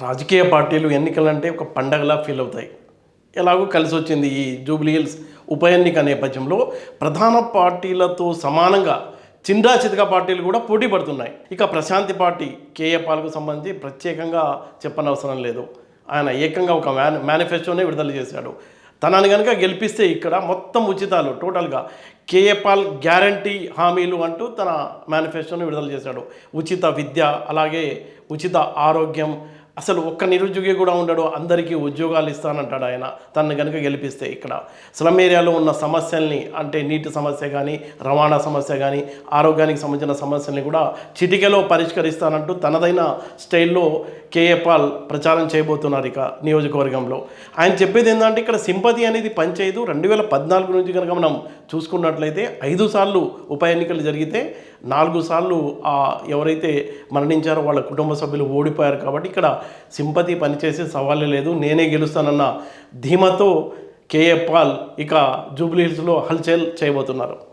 రాజకీయ పార్టీలు ఎన్నికలంటే ఒక పండగలా ఫీల్ అవుతాయి. ఎలాగో కలిసి వచ్చింది ఈ జూబ్లీ హిల్స్ ఉప ఎన్నిక నేపథ్యంలో ప్రధాన పార్టీలతో సమానంగా చిండా పార్టీలు కూడా పోటీ పడుతున్నాయి. ఇక ప్రశాంతి పార్టీ కేఏ పాల్కు సంబంధించి ప్రత్యేకంగా చెప్పనవసరం లేదు. ఆయన ఏకంగా ఒక మేని మేనిఫెస్టోనే విడుదల చేశాడు. తనని కనుక గెలిపిస్తే ఇక్కడ మొత్తం ఉచితాలు టోటల్గా కేఏ పాల్ గ్యారంటీ హామీలు అంటూ తన మేనిఫెస్టోని విడుదల చేశాడు. ఉచిత విద్య అలాగే ఉచిత ఆరోగ్యం అసలు ఒక్క నిరుద్యోగి కూడా ఉండడు అందరికీ ఉద్యోగాలు ఇస్తానంటాడు ఆయన. తనను కనుక గెలిపిస్తే ఇక్కడ. స్లమ్ ఏరియాలో ఉన్న సమస్యల్ని అంటే నీటి సమస్య కానీ రవాణా సమస్య కానీ ఆరోగ్యానికి సంబంధించిన సమస్యల్ని కూడా చిటికెలో పరిష్కరిస్తానంటూ తనదైన స్టైల్లో కేఏ పాల్ ప్రచారం చేయబోతున్నారు ఇక నియోజకవర్గంలో. ఆయన చెప్పేది ఏంటంటే ఇక్కడ సింపతి అనేది పనిచేయదు రెండు వేల పద్నాలుగు నుంచి కనుక మనం చూసుకున్నట్లయితే ఐదు సార్లు ఉప ఎన్నికలు జరిగితే నాలుగు సార్లు ఎవరైతే మరణించారో వాళ్ళ కుటుంబ సభ్యులు ఓడిపోయారు కాబట్టి ఇక్కడ సింపతి పనిచేసే సవాలే లేదు. నేనే గెలుస్తానన్న ధీమతో కేఏ పాల్ ఇక జూబ్లీహిల్స్లో హల్చల్ చేయబోతున్నారు.